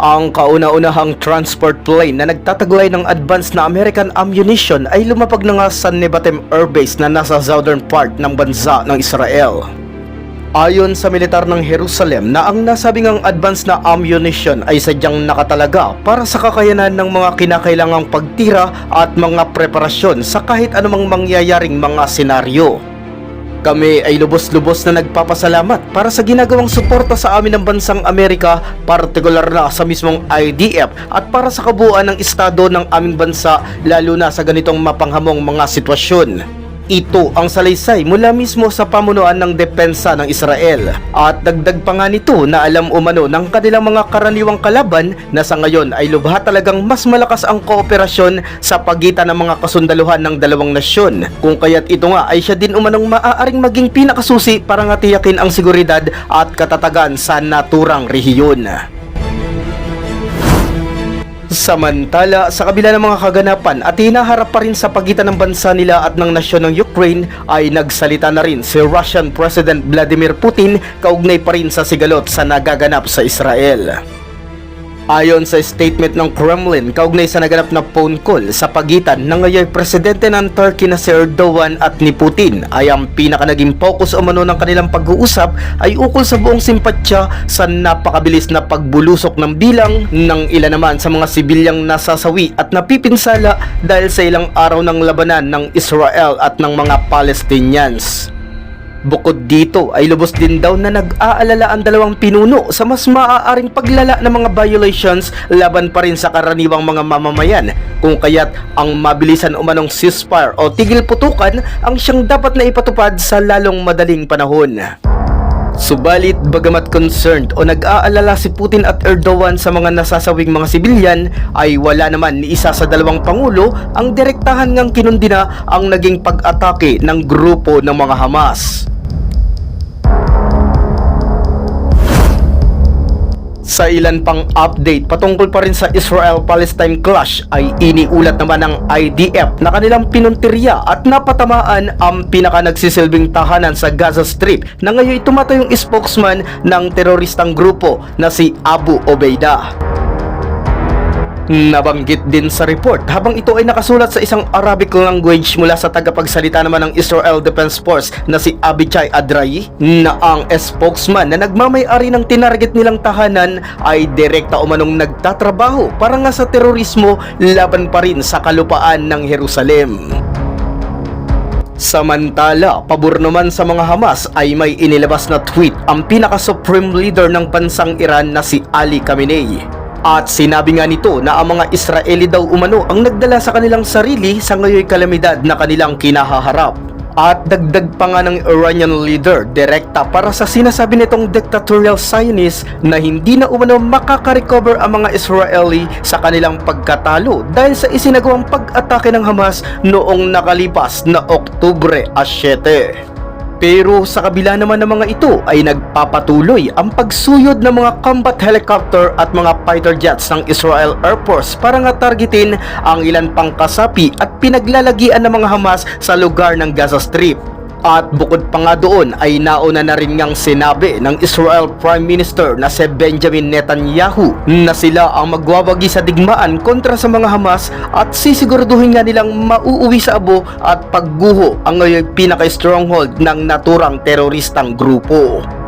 Ang kauna-unahang transport plane na nagtataglay ng advance na American ammunition ay lumapag na nga sa Nebatim Air Base na nasa southern part ng bansa ng Israel. Ayon sa militar ng Jerusalem na ang nasabing ang advance na ammunition ay sadyang nakatalaga para sa kakayanan ng mga kinakailangang pagtira at mga preparasyon sa kahit anumang mangyayaring mga senaryo. Kami ay lubos-lubos na nagpapasalamat para sa ginagawang suporta sa amin ng bansang Amerika, partikular na sa mismong IDF at para sa kabuuan ng estado ng aming bansa lalo na sa ganitong mapanghamong mga sitwasyon. Ito ang salaysay mula mismo sa pamunuan ng depensa ng Israel at dagdag pa nga nito na alam umano ng kanilang mga karaniwang kalaban na sa ngayon ay lubha talagang mas malakas ang kooperasyon sa pagitan ng mga kasundaluhan ng dalawang nasyon kung kaya't ito nga ay siya din umanong maaaring maging pinakasusi para nga tiyakin ang seguridad at katatagan sa naturang rehiyon. Samantala, sa kabila ng mga kaganapan at hinaharap pa rin sa pagitan ng bansa nila at ng nasyon ng Ukraine ay nagsalita na rin si Russian President Vladimir Putin kaugnay pa rin sa sigalot sa nagaganap sa Israel. Ayon sa statement ng Kremlin kaugnay sa naganap na phone call sa pagitan ng ngayon presidente ng Turkey na si Erdogan at ni Putin ay ang pinaka naging focus umano ng kanilang pag-uusap ay ukol sa buong simpatsya sa napakabilis na pagbulusok ng bilang ng ilan naman sa mga sibilyang nasasawi at napipinsala dahil sa ilang araw ng labanan ng Israel at ng mga Palestinians. Bukod dito ay lubos din daw na nag-aalala ang dalawang pinuno sa mas maaaring paglala ng mga violations laban pa rin sa karaniwang mga mamamayan kung kaya't ang mabilisan umanong ceasefire o tigil putukan ang siyang dapat na ipatupad sa lalong madaling panahon. Subalit bagamat concerned o nag-aalala si Putin at Erdogan sa mga nasasawing mga sibilyan ay wala naman ni isa sa dalawang pangulo ang direktahan ngang kinundina ang naging pag-atake ng grupo ng mga Hamas. Sa ilan pang update patungkol pa rin sa Israel-Palestine clash ay iniulat naman ng IDF na kanilang pinuntirya at napatamaan ang pinaka nagsisilbing tahanan sa Gaza Strip na ngayon tumatayong spokesman ng teroristang grupo na si Abu Obeida. Nabanggit din sa report habang ito ay nakasulat sa isang Arabic language mula sa tagapagsalita naman ng Israel Defense Force na si Abichai Adrayi na ang spokesman na nagmamay-ari ng tinarget nilang tahanan ay direkta umanong nagtatrabaho para nga sa terorismo laban pa rin sa kalupaan ng Jerusalem. Samantala, pabor naman sa mga Hamas ay may inilabas na tweet ang pinaka-supreme leader ng bansang Iran na si Ali Khamenei. At sinabi nga nito na ang mga Israeli daw umano ang nagdala sa kanilang sarili sa ngayoy kalamidad na kanilang kinahaharap. At dagdag pa nga ng Iranian leader, direkta para sa sinasabi nitong dictatorial Zionist na hindi na umano makaka-recover ang mga Israeli sa kanilang pagkatalo dahil sa isinagawang pag-atake ng Hamas noong nakalipas na Oktubre 7. Pero sa kabila naman ng mga ito ay nagpapatuloy ang pagsuyod ng mga combat helicopter at mga fighter jets ng Israel Air Force para nga targetin ang ilan pang kasapi at pinaglalagian ng mga Hamas sa lugar ng Gaza Strip. At bukod pa nga doon ay nauna na rin ngang sinabi ng Israel Prime Minister na si Benjamin Netanyahu na sila ang magwawagi sa digmaan kontra sa mga Hamas at sisiguraduhin nga nilang mauuwi sa abo at pagguho ang pinaka-stronghold ng naturang teroristang grupo.